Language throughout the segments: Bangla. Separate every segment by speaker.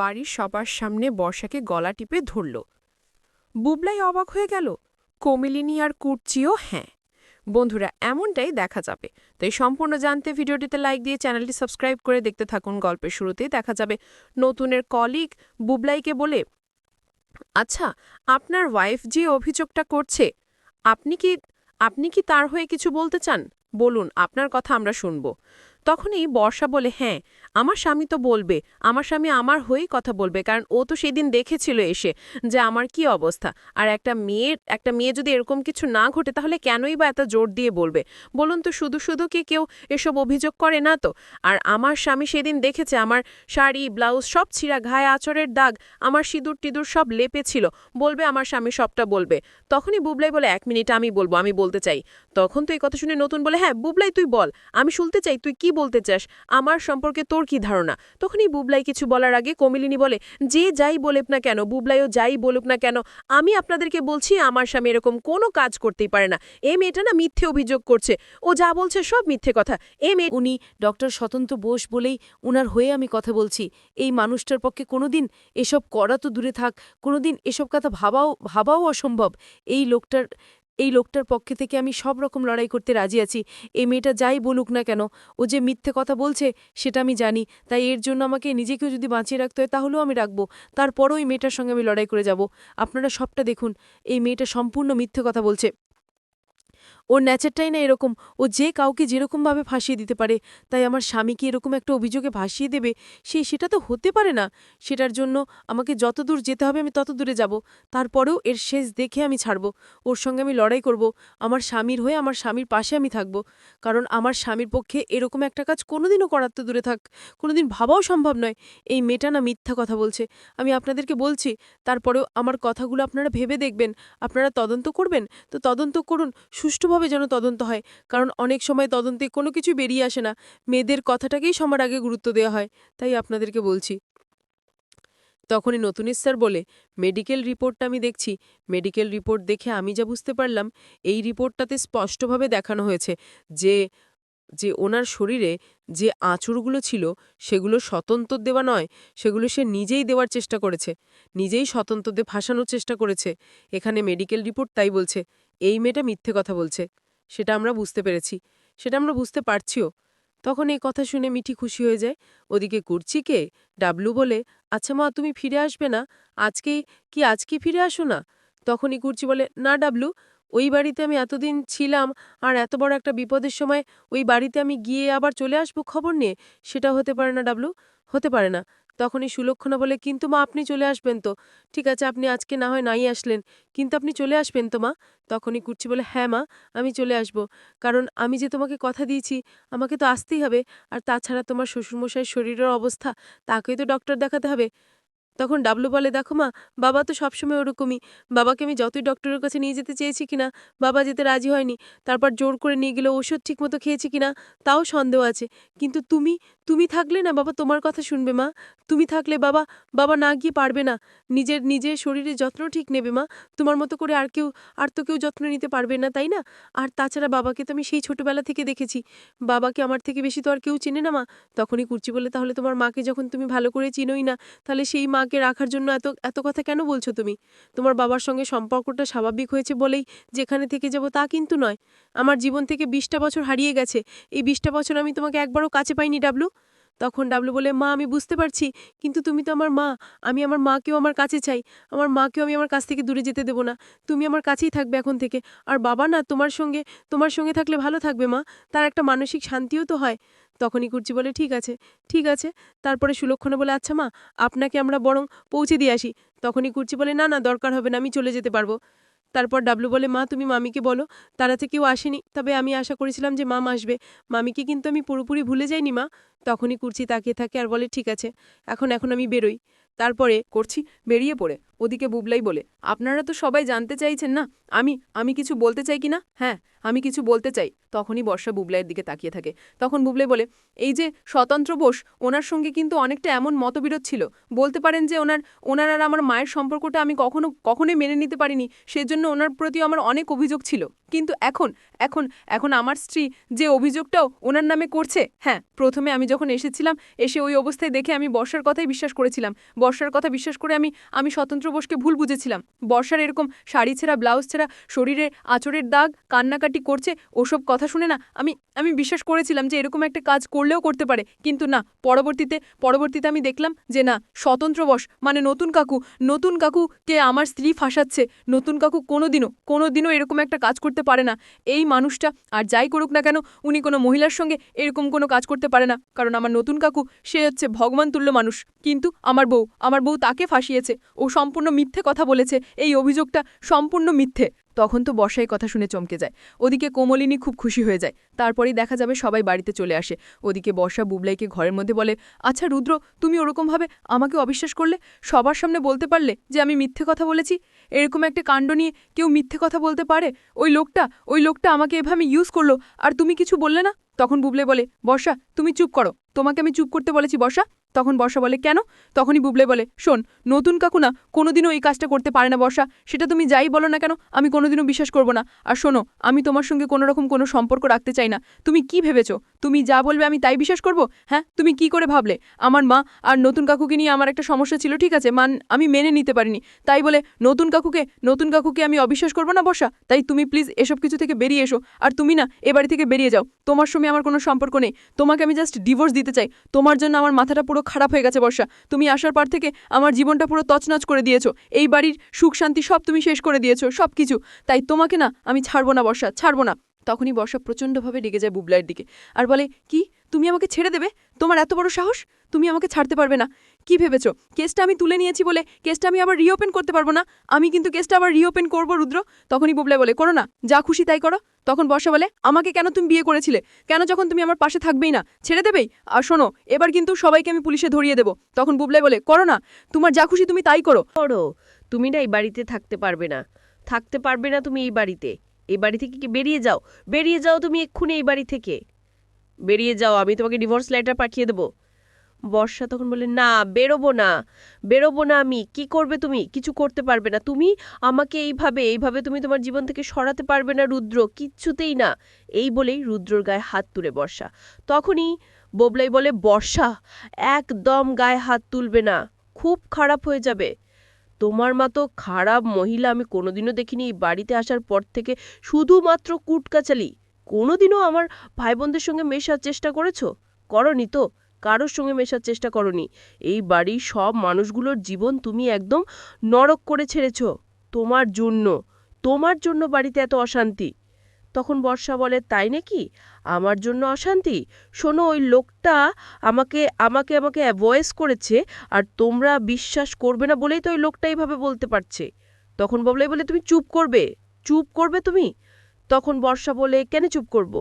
Speaker 1: বাড়ির সবার সামনে বর্ষাকে গলা টিপে ধরল। বুবলাই অবাক হয়ে গেল, কমিলিনী আর কুর্চিও হ্যাঁ। বন্ধুরা, এমনটাই দেখা যাবে। তাই সম্পূর্ণ জানতে ভিডিওটিতে লাইক দিয়ে চ্যানেলটি সাবস্ক্রাইব করে দেখতে থাকুন গল্পের শুরুতেই। দেখা যাবে নতুনের কলিগ বুবলাইকে বলে আচ্ছা আপনার ওয়াইফ যে অভিযোগটা করছে, আপনি কি আপনি কি তার হয়ে কিছু বলতে চান? বলুন, আপনার কথা আমরা শুনব। তখনই বর্ষা বলে হ্যাঁ আমার স্বামী তো বলবে, আমার স্বামী আমার হয়েই কথা বলবে, কারণ ও তো সেদিন দেখেছিল এসে যে আমার কি অবস্থা। আর একটা মেয়ের, একটা মেয়ে যদি এরকম কিছু না ঘটে, তাহলে কেনই বা এত জোর দিয়ে বলবে? বলুন তো, শুধু শুধু কি কেউ এসব অভিযোগ করে না তো? আর আমার স্বামী সেদিন দেখেছে, আমার শাড়ি, ব্লাউজ সব ছিঁড়া ঘায়ে আচরের দাগ, আমার সিঁদুর টিদুর সব লেপেছিল বলবে আমার স্বামী সবটা বলবে। তখনই বুবলাই বলে, এক মিনিট, আমি বলব, আমি বলতে চাই। তখন তো এই কথা শুনে নতুন বলে হ্যাঁ বুবলাই তুই বল, আমি শুনতে চাই, তুই কি বলতে চাস, আমার সম্পর্কে তোর কি ধারণা? তখনই বুবলাই কিছু বলার আগে কমিলিনী বলে, যে যাই বলুক না কেন, বুবলাইও যাই বলুক না কেন, আমি আপনাদেরকে বলছি আমার স্বামী এরকম কোনো কাজ করতেই পারে না। এ মেয়েটা না মিথ্যে অভিযোগ করছে। ও যা বলছে সব মিথ্যে কথা। এ মেয়ে
Speaker 2: উনি ডক্টর স্বতন্ত্র বোস বলেই উনার হয়ে আমি কথা বলছি। এই মানুষটার পক্ষে কোনোদিন এসব করা তো দূরে থাক, কোনোদিন এসব কথা ভাবাও ভাবাও অসম্ভব। এই লোকটার এই লোকটার পক্ষে থেকে আমি সব রকম লড়াই করতে রাজি আছি। এই মেয়েটা যাই বলুক না কেন, ও যে মিথ্যে কথা বলছে, সেটা আমি জানি। তাই এর জন্য আমাকে নিজেকেও যদি বাঁচিয়ে রাখতে হয়, তাহলেও আমি রাখব। তারপরও এই মেয়েটার সঙ্গে আমি লড়াই করে যাব। আপনারা সবটা দেখুন। এই মেয়েটা সম্পূর্ণ মিথ্যে কথা বলছে। ওর ন্যাচারটাই না এরকম। ও যে কাউকে যেরকমভাবে ফাঁসিয়ে দিতে পারে, তাই আমার স্বামীকে এরকম একটা অভিযোগে ভাসিয়ে দেবে, সে সেটা তো হতে পারে না। সেটার জন্য আমাকে যত দূর যেতে হবে আমি তত দূরে যাব। তারপরেও এর শেষ দেখে আমি ছাড়ব। ওর সঙ্গে আমি লড়াই করব। আমার স্বামীর হয়ে আমার স্বামীর পাশে আমি থাকব। কারণ আমার স্বামীর পক্ষে এরকম একটা কাজ কোনোদিনও করার তো দূরে থাক। কোনোদিন ভাবাও সম্ভব নয়। এই মেয়েটা না মিথ্যা কথা বলছে। আমি আপনাদেরকে বলছি, তারপরেও আমার কথাগুলো আপনারা ভেবে দেখবেন। আপনারা তদন্ত করবেন। তো তদন্ত করুন, সুষ্ঠুভাবে যেন তদন্ত হয়? কারণ অনেক সময় তদন্তে কোনো কিছু বেরিয়ে আসে না। মেয়েদের কথাটাকেই সবার আগে গুরুত্ব দেওয়া হয়, তাই আপনাদেরকে বলছি। তখনই নতুন স্যার বলে, মেডিকেল রিপোর্টটা আমি দেখছি। মেডিকেল রিপোর্ট দেখে আমি যা বুঝতে পারলাম, এই রিপোর্টটাতে স্পষ্টভাবে দেখানো হয়েছে যে যে ওনার শরীরে যে আঁচড়গুলো ছিল, সেগুলো স্বতন্ত্র দেওয়া নয়, সেগুলো সে নিজেই দেওয়ার চেষ্টা করেছে। নিজেই স্বতন্ত্রদের ফাঁসানোর চেষ্টা করেছে। এখানে মেডিকেল রিপোর্ট তাই বলছে। এই মেয়েটা মিথ্যে কথা বলছে। সেটা আমরা বুঝতে পেরেছি। সেটা আমরা বুঝতে পারছিও। তখন এই কথা শুনে মিঠি খুশি হয়ে যায়। ওদিকে কুর্চিকে ডাবলু বলে আচ্ছা মা, তুমি ফিরে আসবে না? আজকেই, কি আজকে ফিরে আসো না? তখনই কুর্চি বলে, না ডাবলু, ওই বাড়িতে আমি এতদিন ছিলাম আর এত বড় একটা বিপদের সময় ওই বাড়িতে আমি গিয়ে আবার চলে আসব খবর নিয়ে। সেটা হতে পারে না ডাবলু? হতে পারে না। তখনই সুলক্ষণা বলে, কিন্তু মা, আপনি চলে আসবেন তো। ঠিক আছে, আপনি আজকে না হয় নাই আসলেন, কিন্তু আপনি চলে আসবেন তো মা? তখনই কুর্চি বলে হ্যাঁ মা, আমি চলে আসব। কারণ আমি যে তোমাকে কথা দিয়েছি, আমাকে তো আসতেই হবে। আর তাছাড়া তোমার শ্বশুরমশাইয়ের শরীরের অবস্থা, তাকেই তো ডক্টর দেখাতে হবে। তখন ডাবলু বলে, দেখো মা, বাবা তো সবসময় ওরকমই। বাবাকে আমি যতই ডক্টরের কাছে নিয়ে যেতে চেয়েছি কিনা, বাবা যেতে রাজি হয়নি। তারপর জোর করে নিয়ে গেলে, ওষুধ ঠিকমতো খেয়েছি কিনা, তাও সন্দেহ আছে। কিন্তু তুমি তুমি থাকলে না বাবা তোমার কথা শুনবে মা। তুমি থাকলে বাবা বাবা না গিয়ে পারবে না। নিজের নিজের শরীরের যত্ন ঠিক নেবে মা। তোমার মতো করে আর কেউ, আর তো কেউ যত্ন নিতে পারবে না, তাই না? আর তাছাড়া বাবাকে তো আমি সেই ছোটবেলা থেকে দেখেছি। বাবাকে আমার থেকে বেশি তো আর কেউ চেনে না মা। তখনই কুর্চি বলে, তাহলে তোমার মাকে যখন তুমি ভালো করে চিনোই না, তাহলে সেই মাকে রাখার জন্য এত এত কথা কেন বলছো তুমি? তোমার বাবার সঙ্গে সম্পর্কটা স্বাভাবিক হয়েছে বলেই যেখানে থেকে যাব তা কিন্তু নয়। আমার জীবন থেকে বিশটা বছর হারিয়ে গেছে। এই বিশটা বছর আমি তোমাকে একবারও কাছে পাইনি, ডাবলু। তখন ডাবলু বলে, মা, আমি বুঝতে পারছি, কিন্তু তুমি তো আমার মা, আমি আমার মাকেও আমার কাছে চাই, আমার মাকেও আমি আমার কাছ থেকে দূরে যেতে দেবো না, তুমি আমার কাছেই থাকবে এখন থেকে, আর বাবা না, তোমার সঙ্গে তোমার সঙ্গে থাকলে ভালো থাকবে মা, তার একটা মানসিক শান্তিও তো হয়। তখনই কুর্চি বলে, ঠিক আছে ঠিক আছে। তারপরে সুলক্ষণা বলে আচ্ছা মা, আপনাকে আমরা বরং পৌঁছে দিয়ে আসি। তখনই কুর্চি বলে, না না, দরকার হবে না, আমি চলে যেতে পারব। তারপর ডাবলু বলে, মা, তুমি মামিকে বলো, তারা কেউ আসেনি। তবে আমি আশা করেছিলাম যে মাম আসবে। মামিকে কিন্তু আমি পুরোপুরি ভুলে যাইনি, মা। তখনই কুর্চি তাকিয়ে থাকে আর বলে, ঠিক আছে, এখন এখন আমি বেরোই। তারপরে,
Speaker 3: করছি, বেরিয়ে পড়ে।
Speaker 2: ওদিকে বুবলাই বলে, আপনারা তো সবাই জানতে চাইছেন না, আমি আমি কিছু বলতে চাই কি না? হ্যাঁ আমি কিছু বলতে চাই। তখনই বর্ষা বুবলাইয়ের দিকে তাকিয়ে থাকে। তখন বুবলাই বলে, এই যে স্বতন্ত্র বোস, ওনার সঙ্গে কিন্তু অনেকটা এমন মতবিরোধ ছিল। বলতে পারেন যে ওনার ওনার আর আমার মায়ের সম্পর্কটা আমি কখনো, কখনোই মেনে নিতে পারিনি, সেজন্য ওনার প্রতি আমার অনেক অভিযোগ ছিল। কিন্তু এখন এখন এখন আমার স্ত্রী যে অভিযোগটাও ওনার নামে করছে হ্যাঁ প্রথমে আমি যখন এসেছিলাম, এসে ওই অবস্থায় দেখে আমি বর্ষার কথাই বিশ্বাস করেছিলাম। বর্ষার কথা বিশ্বাস করে আমি আমি স্বতন্ত্র বোসকে ভুল বুঝেছিলাম। বর্ষার এরকম শাড়ি ছেঁড়া, ব্লাউজ ছেঁড়া, শরীরে আঁচড়ের দাগ, কান্নাকাটি করছে, ওসব কথা শুনে না আমি আমি বিশ্বাস করেছিলাম যে এরকম একটা কাজ করলেও করতে পারে। কিন্তু না, পরবর্তীতে পরবর্তীতে আমি দেখলাম যে না, স্বতন্ত্র বস মানে নতুন কাকু, নতুন কাকুকে আমার স্ত্রী ফাঁসাচ্ছে, নতুন কাকু কোনোদিনও কোনোদিনও এরকম একটা কাজ করতে পারে না। এই মানুষটা, আর যাই করুক না কেন, উনি কোনো মহিলার সঙ্গে এরকম কোনো কাজ করতে পারে না। কারণ আমার নতুন কাকু, সে হচ্ছে ভগবান তুল্য মানুষ। কিন্তু আমার বউ আমার বউ তাকে ফাঁসিয়েছে। ও সম্পূর্ণ মিথ্যে কথা বলেছে, এই অভিযোগটা সম্পূর্ণ মিথ্যে। তখন তো বর্ষাই কথা শুনে চমকে যায়। ওদিকে কোমলিনী খুব খুশি হয়ে যায়। তারপরেই দেখা যাবে সবাই বাড়িতে চলে আসে। ওদিকে বর্ষা বুবলাইকে ঘরের মধ্যে বলে আচ্ছা রুদ্র, তুমি ওরকমভাবে আমাকে অবিশ্বাস করলে? সবার সামনে বলতে পারলে যে আমি মিথ্যে কথা বলেছি? এরকম একটা কাণ্ড নিয়ে কেউ মিথ্যে কথা বলতে পারে? ওই লোকটা ওই লোকটা আমাকে এভাবে ইউজ করল, আর তুমি কিছু বললে না? তখন বুবলে বলে, বর্ষা, তুমি চুপ করো। তোমাকে আমি চুপ করতে বলেছি, বর্ষা। তখন বর্ষা বলে, কেন? তখনই বুবলে বলে, শোন, নতুন কাকু না কোনোদিনও এই কাজটা করতে পারে না বর্ষা। সেটা তুমি যাই বলো না কেন, আমি কোনোদিনও বিশ্বাস করব না। আর শোনো, আমি তোমার সঙ্গে কোনো রকম কোনো সম্পর্ক রাখতে চাই না। তুমি কি ভেবেছো? তুমি যা বলবে আমি তাই বিশ্বাস করব? হ্যাঁ তুমি কি করে ভাবলে? আমার মা আর নতুন কাকুকে নিয়ে আমার একটা সমস্যা ছিল, ঠিক আছে? মান, আমি মেনে নিতে পারিনি। তাই বলে, নতুন কাকুকে নতুন কাকুকে আমি অবিশ্বাস করব না বর্ষা? তাই তুমি প্লিজ এসব কিছু থেকে বেরিয়ে এসো। আর তুমি না, এ বাড়ি থেকে বেরিয়ে যাও। তোমার সঙ্গে আমার কোনো সম্পর্ক নেই। তোমাকে আমি জাস্ট ডিভোর্স দিতে চাই। তোমার জন্য আমার মাথাটা পুরো খারাপ হয়ে গেছে বর্ষা। তুমি আসার পর থেকে আমার জীবনটা পুরো তছনছ করে দিয়েছ। এই বাড়ির সুখ শান্তি সব তুমি শেষ করে দিয়েছ, সব কিছু। তাই তোমাকে না, আমি ছাড়বো না বর্ষা, ছাড়বো না। তখনই বর্ষা প্রচণ্ডভাবে রেগে যায় বুবলাইয়ের দিকে। আর বলে, কি? তুমি আমাকে ছেড়ে দেবে? তোমার এত বড় সাহস? তুমি আমাকে ছাড়তে পারবে না। কি ভেবেছো? কেসটা আমি তুলে নিয়েছি বলে কেসটা আমি আবার রিওপেন করতে পারব না? আমি কিন্তু কেসটা আবার রিওপেন করব, রুদ্র? তখনই বুবলাই বলে, করো না, যা খুশি তাই করো। তখন বর্ষা বলে, আমাকে কেন তুমি বিয়ে করেছিলে? কেন যখন তুমি আমার পাশে থাকবেই না? ছেড়ে দেবেই? আর শোনো, এবার কিন্তু সবাইকে আমি পুলিশে ধরিয়ে দেবো। তখন বুবলাই বলে, করো না, তোমার যা খুশি তুমি তাই করো।
Speaker 4: করো, তুমি না এই বাড়িতে থাকতে পারবে না। থাকতে পারবে না তুমি এই বাড়িতে। এই বাড়ি থেকে কি বেরিয়ে যাও? বেরিয়ে যাও তুমি এক্ষুনি এই বাড়ি থেকে। বেরিয়ে যাও, আমি তোমাকে ডিভোর্স লেটার পাঠিয়ে দেবো। বর্ষা তখন বলে না, বেরোবো না বেরোবো না আমি, কি করবে তুমি? কিছু করতে পারবে না। তুমি আমাকে এইভাবে এইভাবে তুমি তোমার জীবন থেকে সরাতে পারবে না, রুদ্র, কিচ্ছুতেই না। এই বলেই রুদ্রর গায়ে হাত তুলে বর্ষা। তখনই বোবলাই বলে, বর্ষা, একদম গায়ে হাত তুলবে না, খুব খারাপ হয়ে যাবে। তোমার মতো খারাপ মহিলা আমি কোনোদিনও দেখিনি এই বাড়িতে আসার পর থেকে, শুধুমাত্র কুটকাচালি। কোনোদিনও আমার ভাই বোনদের সঙ্গে মেশার চেষ্টা করেছ? করনি তো? কারোর সঙ্গে মেশার চেষ্টা করনি। এই বাড়ির সব মানুষগুলোর জীবন তুমি একদম নরক করে ছেড়েছ। তোমার জন্য তোমার জন্য বাড়িতে এত অশান্তি। তখন বর্ষা বলে, তাই নাকি? আমার জন্য অশান্তি? শোনো, ওই লোকটা আমাকে আমাকে আমাকে অ্যাভয়েস করেছে আর তোমরা বিশ্বাস করবে না বলেই তো ওই লোকটা এইভাবে বলতে পারছে। তখন ববলাই বলে, তুমি চুপ করবে চুপ করবে তুমি? তখন বর্ষা বলে, কেন চুপ করব?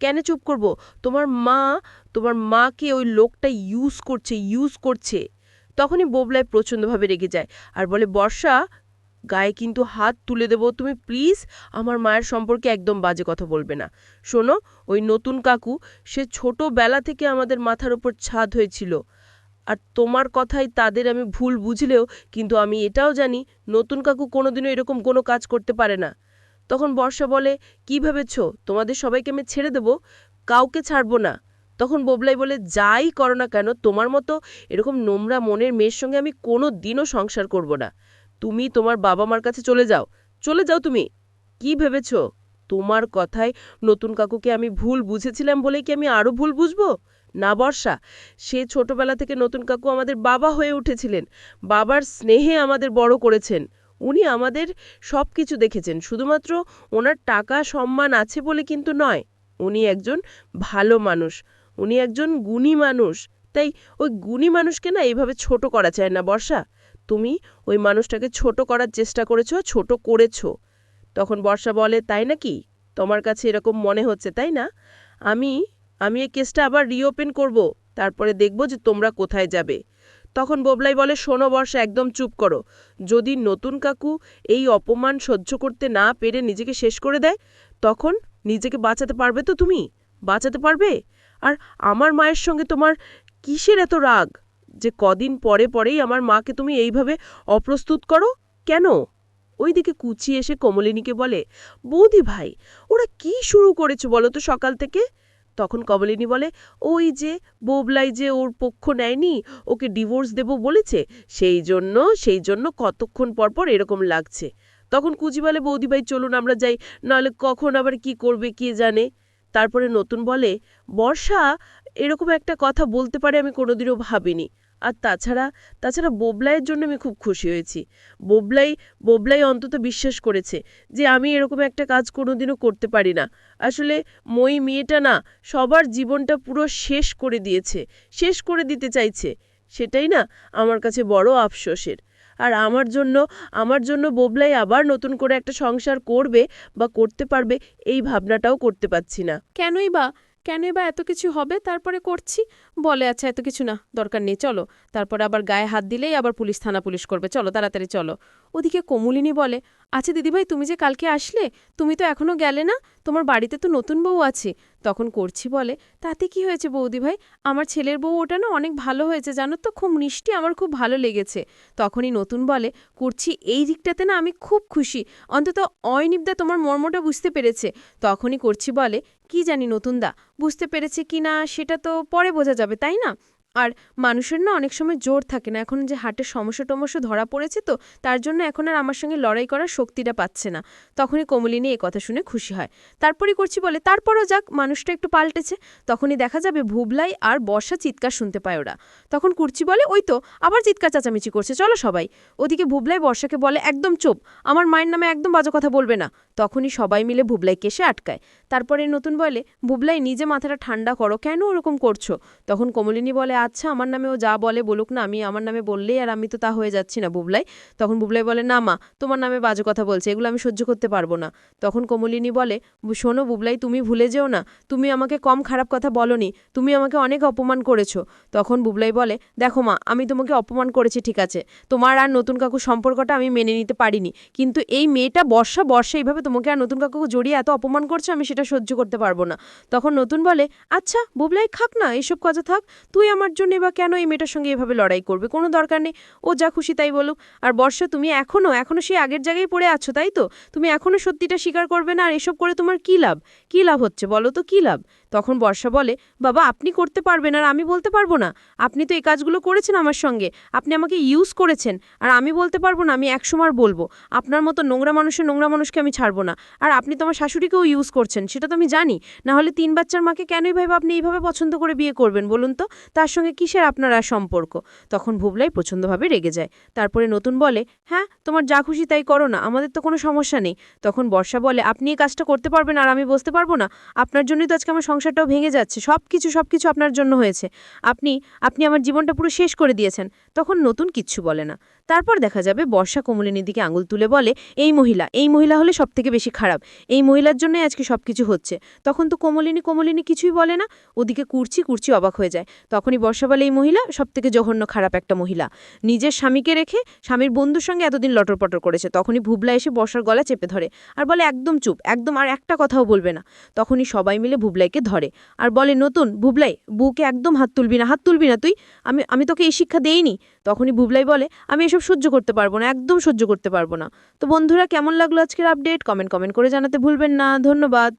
Speaker 4: কেন চুপ করব? তোমার মা, তোমার মাকে ওই লোকটা ইউজ করছে ইউজ করছে। তখনই বোবলায় প্রচণ্ডভাবে রেগে যায় আর বলে, বর্ষা, গায়ে কিন্তু হাত তুলে দেবো তুমি প্লিজ আমার মায়ের সম্পর্কে একদম বাজে কথা বলবে না। শোনো, ওই নতুন কাকু, সে ছোটবেলা থেকে আমাদের মাথার ওপর ছাদ হয়েছিল। আর তোমার কথাই তাদের আমি ভুল বুঝলেও কিন্তু আমি এটাও জানি, নতুন কাকু কোনোদিনও এরকম কোনো কাজ করতে পারে না। তখন বর্ষা বলে, কি ভেবেছ? তোমাদের সবাইকে আমি ছেড়ে দেব? কাউকে ছাড়বো না। তখন বোবলাই বলে, যাই করো না কেন, তোমার মতো এরকম নোংরা মনের মেয়ের সঙ্গে আমি কোনো দিনও সংসার করব না। তুমি তোমার বাবা মার কাছে চলে যাও। চলে যাও তুমি। কি ভেবেছ? তোমার কথায় নতুন কাকুকে আমি ভুল বুঝেছিলাম বলেই কি আমি আরও ভুল বুঝব? না বর্ষা, সে ছোটবেলা থেকে নতুন কাকু আমাদের বাবা হয়ে উঠেছিলেন। বাবার স্নেহে আমাদের বড় করেছেন। উনি আমাদের সব কিছু দেখেছেন। শুধুমাত্র ওনার টাকা সম্মান আছে বলে কিন্তু নয়, উনি একজন ভালো মানুষ, উনি একজন গুণী মানুষ। তাই ওই গুণী মানুষকে না এইভাবে ছোট করা চায় না, বর্ষা। তুমি ওই মানুষটাকে ছোট করার চেষ্টা করেছ, ছোট করেছ। তখন বর্ষা বলে, তাই নাকি? তোমার কাছে এরকম মনে হচ্ছে, তাই না? আমি আমি এই কেসটা আবার রিওপেন করব, তারপরে দেখব যে তোমরা কোথায় যাবে। তখন বোবলাই বলে, শোনো বর্ষা, একদম চুপ করো। যদি নতুন কাকু এই অপমান সহ্য করতে না পেরে নিজেকে শেষ করে দেয়, তখন নিজেকে বাঁচাতে পারবে তো তুমি? বাঁচাতে পারবে? আর আমার মায়ের সঙ্গে তোমার কিসের এত রাগ? যে কদিন পরে পরেই আমার মাকে তুমি এইভাবে অপ্রস্তুত করো? কেন? ওইদিকে কুচি এসে কমলিনীকে বলে, বৌদি ভাই, ওরা কি শুরু করেছে বলো তো সকাল থেকে? তখন কমলিনী বলে, ওই যে বোবলাই যে ওর পক্ষ নেয়নি, ওকে ডিভোর্স দেব বলেছে, সেই জন্য সেই জন্য কতক্ষণ পর পর এরকম লাগছে। তখন কুচি বলে, বৌদি ভাই, চলুন আমরা যাই, নাহলে কখন আবার কি করবে, কে জানে? তারপরে নতুন বলে, বর্ষা, এরকম একটা কথা বলতে পারে আমি কোনোদিনও ভাবিনি। আর তাছাড়া তাছাড়া বোবলাইয়ের জন্য আমি খুব খুশি হয়েছি। বোবলাই বোবলাই অন্তত বিশ্বাস করেছে যে আমি এরকম একটা কাজ কোনোদিনও করতে পারি না। আসলে মই মেয়েটা না, সবার জীবনটা পুরো শেষ করে দিয়েছে, শেষ করে দিতে চাইছে। সেটাই না আমার কাছে বড় আফসোসের। আর আমার জন্য আমার জন্য বোবলাই আবার নতুন করে একটা সংসার করবে বা করতে পারবে, এই ভাবনাটাও করতে পারছি না।
Speaker 2: কেনই বা? কেনই বা এত কিছু হবে? তারপরে করছি। বলে আচ্ছা এত কিছু না, দরকার নেই, চলো। তারপরে আবার গায়ে হাত দিলেই আবার পুলিশ, থানা পুলিশ করবে। চলো, তাড়াতাড়ি চলো। ওদিকে কমলিনী বলে আচ্ছা দিদিভাই, তুমি যে কালকে আসলে, তুমি তো এখনও গেলে না? তোমার বাড়িতে তো নতুন বউ আছে। তখন করছি বলে, তাতে কি হয়েছে বৌদি ভাই আমার ছেলের বউ ওটা না অনেক ভালো হয়েছে, জানো তো? খুব মিষ্টি, আমার খুব ভালো লেগেছে। তখনই নতুন বলে করছি এই দিকটাতে না আমি খুব খুশি। অন্তত অয়নিবদা তোমার মর্মটা বুঝতে পেরেছে। তখনই করছি বলে, কি জানি নতুন দা বুঝতে পেরেছে কি না সেটা তো পরে বোঝা যাবে, তাই না? আর মানুষের না অনেক সময় জোর থাকে না। এখন যে হার্টের সমস্যা টমস্যা ধরা পড়েছে তো, তার জন্য এখন আর আমার সঙ্গে লড়াই করার শক্তিটা পাচ্ছে না। তখনই কমলিনী এ কথা শুনে খুশি হয়। তারপরই করছি বলে, তারপরও যাক, মানুষটা একটু পাল্টেছে। তখনই দেখা যাবে ভুবলাই আর বর্ষা চিৎকার শুনতে পায় ওরা। তখন কুর্চি বলে, ওই তো, আবার চিৎকার চেঁচামেচি করছে, চলো সবাই। ওদিকে ভুবলাই বর্ষাকে বলে, একদম চোপ, আমার মায়ের নামে একদম বাজে কথা বলবে না। তখনই সবাই মিলে ভুবলাইকে এসে আটকায়। তারপরে নতুন বলে, ভুবলাই, নিজে মাথাটা ঠান্ডা করো। কেন ওরকম করছ? তখন কমলিনী বলে আচ্ছা আমার নামে ও যা বলে বলুক না, আমি আমার নামে বললেই আর আমি তো তা হয়ে যাচ্ছি না বুবলাই। তখন বুবলাই বলে, না মা, তোমার নামে বাজে কথা বলছে, এগুলো আমি সহ্য করতে পারব না। তখন কমলিনী বলে "বু- শোনো বুবলাই, তুমি ভুলে যেও না, তুমি আমাকে কম খারাপ কথা বলনি, তুমি আমাকে অনেক অপমান করেছ। তখন বুবলাই বলে, দেখো মা, আমি তোমাকে অপমান করেছি, ঠিক আছে, তোমার আর নতুন কাকু সম্পর্কটা আমি মেনে নিতে পারিনি, কিন্তু এই মেয়েটা বর্ষা বর্ষা এইভাবে তোমাকে আর নতুন কাকুকে জড়িয়ে এত অপমান করছে, আমি সেটা সহ্য করতে পারব না। তখন নতুন বলে আচ্ছা বুবলাই, খাক না এইসব কথা থাক, তুই আমার জন্য বা কেন এই মেয়েটার সঙ্গে এভাবে লড়াই করবে? কোনো দরকার নেই। ও যা খুশি তাই বলুক। আর বর্ষা, তুমি এখনও এখনও সেই আগের জায়গায় পড়ে আছো, তাই তো? তুমি এখনও সত্যিটা স্বীকার করবে না, আর এসব করে তোমার কী লাভ? কী লাভ হচ্ছে বলো তো, কী লাভ? তখন বর্ষা বলে, বাবা, আপনি করতে পারবেন, আর আমি বলতে পারব না। আপনি তো এই কাজগুলো করেছেন আমার সঙ্গে। আপনি আমাকে ইউজ করেছেন। আর আমি বলতে পারব না, আমি একসময় বলব। আপনার মতো নোংরা মানুষের নোংরা মানুষকে আমি ছাড়বো না। আর আপনি তো আমার শাশুড়িকেও ইউজ করছেন, সেটা তো আমি জানি। না হলে তিন বাচ্চার মাকে কেনই ভাবে আপনি এইভাবে পছন্দ করে বিয়ে করবেন বলুন তো? তার সঙ্গে কিসের আপনার আর সম্পর্ক? তখন ভুবলাই প্রচণ্ডভাবে রেগে যায়। তারপরে নতুন বলে হ্যাঁ তোমার যা খুশি তাই করো না, আমাদের তো কোনো সমস্যা নেই। তখন বর্ষা বলে, আপনি এই কাজটা করতে পারবেন আর আমি বসতে পারব না? আপনার জন্যই তো আজকে আমার সংসারটাও ভেঙে যাচ্ছে। সব কিছু সব কিছু আপনার জন্য হয়েছে। আপনি আপনি আমার জীবনটা পুরো শেষ করে দিয়েছেন। তখন নতুন কিচ্ছু বলে না। তারপর দেখা যাবে বর্ষা কমলিনীর দিকে আঙুল তুলে বলে, এই মহিলা এই মহিলা হলে সব থেকে বেশি খারাপ। এই মহিলার জন্যই আজকে সব কিছু হচ্ছে। তখন তো কোমলিনী কোমলিনী কিছুই বলে না। ওদিকে কুর্চি কুর্চি অবাক হয়ে যায়। তখনই বর্ষা বলে, এই মহিলা সব থেকে জঘন্য খারাপ একটা মহিলা। নিজের স্বামীকে রেখে স্বামীর বন্ধুর সঙ্গে এতদিন লটরপটর করেছে। তখনই ভুবলা এসে বর্ষার গলা চেপে ধরে আর বলে, একদম চুপ, একদম আর একটা কথাও বলবে না। তখনই সবাই মিলে ভুবলাইকে ধরে আর বলে, নতুন, ভুবলাই বউকে একদম হাত তুলবি না, হাত তুলবি না তুই। আমি আমি তোকে এই শিক্ষা দেইনি। তখনই ভুবলাই বলে, আমি এসব সহ্য করতে পারব না, একদম সহ্য করতে পারব না। তো বন্ধুরা, কেমন লাগল আজকের আপডেট কমেন্ট কমেন্ট করে জানাতে ভুলবেন না। ধন্যবাদ।